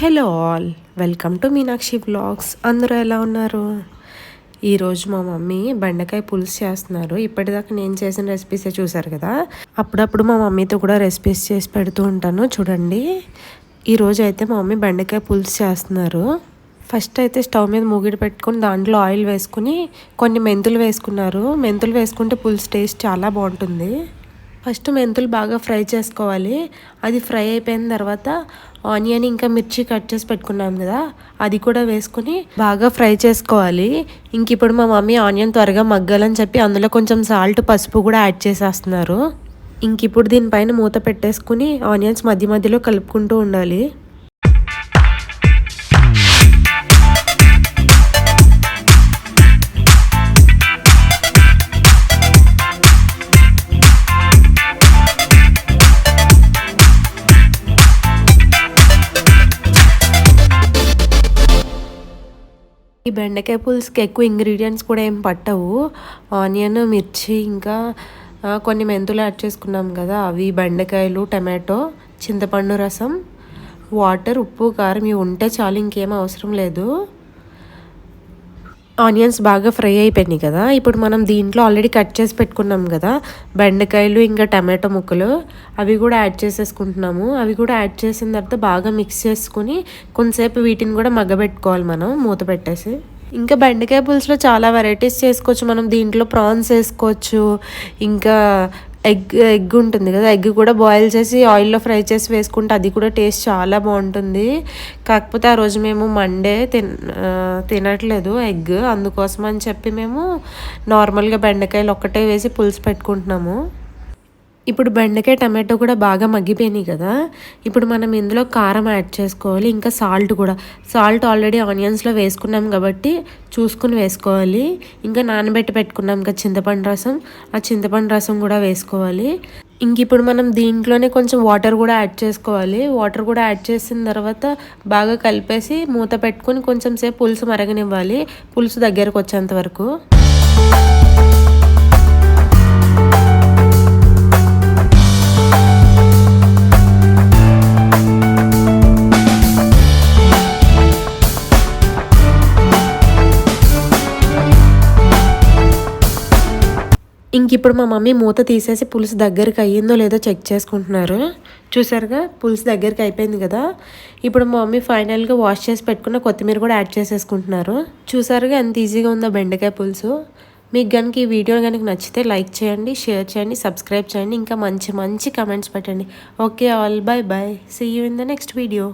Hello all welcome to Meenakshi vlogs అందరూ ఎలా ఉన్నారు? ఈరోజు మా మమ్మీ బెండకాయ పులుసు చేస్తున్నారు. ఇప్పటిదాకా నేను చేసిన రెసిపీసే చూసారు కదా? అప్పుడప్పుడు మా మమ్మీతో కూడా రెసిపీస్ చేసి పెడుతూ ఉంటాను. చూడండి. ఈరోజు అయితే మా మమ్మీ బెండకాయ పులుసు చేస్తున్నారు. ఫస్ట్ అయితే స్టవ్ మీద మూగిడి పెట్టుకుని దాంట్లో ఆయిల్ వేసుకుని కొన్ని మెంతులు వేసుకున్నారు. మెంతులు వేసుకుంటే పులుసు టేస్ట్ చాలా బాగుంటుంది. ఫస్ట్ మెంతులు బాగా ఫ్రై చేసుకోవాలి. అది ఫ్రై అయిపోయిన తర్వాత ఆనియన్ ఇంకా మిర్చి కట్ చేసి పెట్టుకున్నాం కదా అది కూడా వేసుకుని బాగా ఫ్రై చేసుకోవాలి. ఇంక ఇప్పుడు మా మమ్మీ ఆనియన్ త్వరగా మగ్గాలని చెప్పి అందులో కొంచెం సాల్ట్ పసుపు కూడా యాడ్ చేసేస్తున్నారు. ఇంక ఇప్పుడు దీనిపైన మూత పెట్టేసుకుని ఆనియన్స్ మధ్య మధ్యలో కలుపుకుంటూ ఉండాలి. ఈ బెండకాయ పులుసుకి ఎక్కువ ఇంగ్రీడియంట్స్ కూడా ఏం పట్టవు. ఆనియన్ మిర్చి ఇంకా కొన్ని మెంతులు యాడ్ చేసుకున్నాం కదా అవి బెండకాయలు టమాటో చింతపండు రసం వాటర్ ఉప్పు కారం ఇవి ఉంటే చాలు ఇంకేం అవసరం లేదు. ఆనియన్స్ బాగా ఫ్రై అయిపోయినాయి కదా. ఇప్పుడు మనం దీంట్లో ఆల్రెడీ కట్ చేసి పెట్టుకున్నాం కదా. బెండకాయలు ఇంకా టమాటో ముక్కలు అవి కూడా యాడ్ చేసేసుకుంటున్నాము. అవి కూడా యాడ్ చేసిన తర్వాత బాగా మిక్స్ చేసుకుని కొంతసేపు వీటిని కూడా మగ్గబెట్టుకోవాలి మనం మూత పెట్టేసి. ఇంకా బెండకాయ పులుసులో చాలా వెరైటీస్ చేసుకోవచ్చు. మనం దీంట్లో ప్రాన్స్ వేసుకోవచ్చు ఇంకా ఎగ్ ఎగ్ ఉంటుంది కదా ఎగ్ కూడా బాయిల్ చేసి ఆయిల్లో ఫ్రై చేసి వేసుకుంటే అది కూడా టేస్ట్ చాలా బాగుంటుంది. కాకపోతే ఆ రోజు మేము మండే తిన్ తినట్లేదు ఎగ్. అందుకోసం అని చెప్పి మేము నార్మల్గా బెండకాయలు ఒక్కటే వేసి పులుసు పెట్టుకుంటున్నాము. ఇప్పుడు బెండకాయ టమాటో కూడా బాగా మగ్గిపోయినాయి కదా. ఇప్పుడు మనం ఇందులో కారం యాడ్ చేసుకోవాలి ఇంకా సాల్ట్ కూడా. సాల్ట్ ఆల్రెడీ ఆనియన్స్లో వేసుకున్నాం కాబట్టి చూసుకుని వేసుకోవాలి. ఇంకా నానబెట్టి పెట్టుకున్నాం ఇంకా చింతపండు రసం ఆ చింతపండు రసం కూడా వేసుకోవాలి. ఇంక ఇప్పుడు మనం దీంట్లోనే కొంచెం వాటర్ కూడా యాడ్ చేసుకోవాలి. వాటర్ కూడా యాడ్ చేసిన తర్వాత బాగా కలిపేసి మూత పెట్టుకుని కొంచెం సేపు పులుసు మరగనివ్వాలి. పులుసు దగ్గరకు వచ్చేంత వరకు. ఇంక ఇప్పుడు మా మమ్మీ మూత తీసేసి పులుసు దగ్గరికి అయ్యిందో లేదో చెక్ చేసుకుంటున్నారు. చూసారుగా? పులుసు దగ్గరికి అయిపోయింది కదా? ఇప్పుడు మా మమ్మీ ఫైనల్గా వాష్ చేసి పెట్టుకున్న కొత్తిమీర కూడా యాడ్ చేసేసుకుంటున్నారు. చూసారుగా ఎంత ఈజీగా ఉందో బెండకాయ పులుసు. మీకు కనుక ఈ వీడియో కనుక నచ్చితే లైక్ చేయండి షేర్ చేయండి సబ్స్క్రైబ్ చేయండి. ఇంకా మంచి మంచి కమెంట్స్ పెట్టండి. Okay all bye bye see you in the next video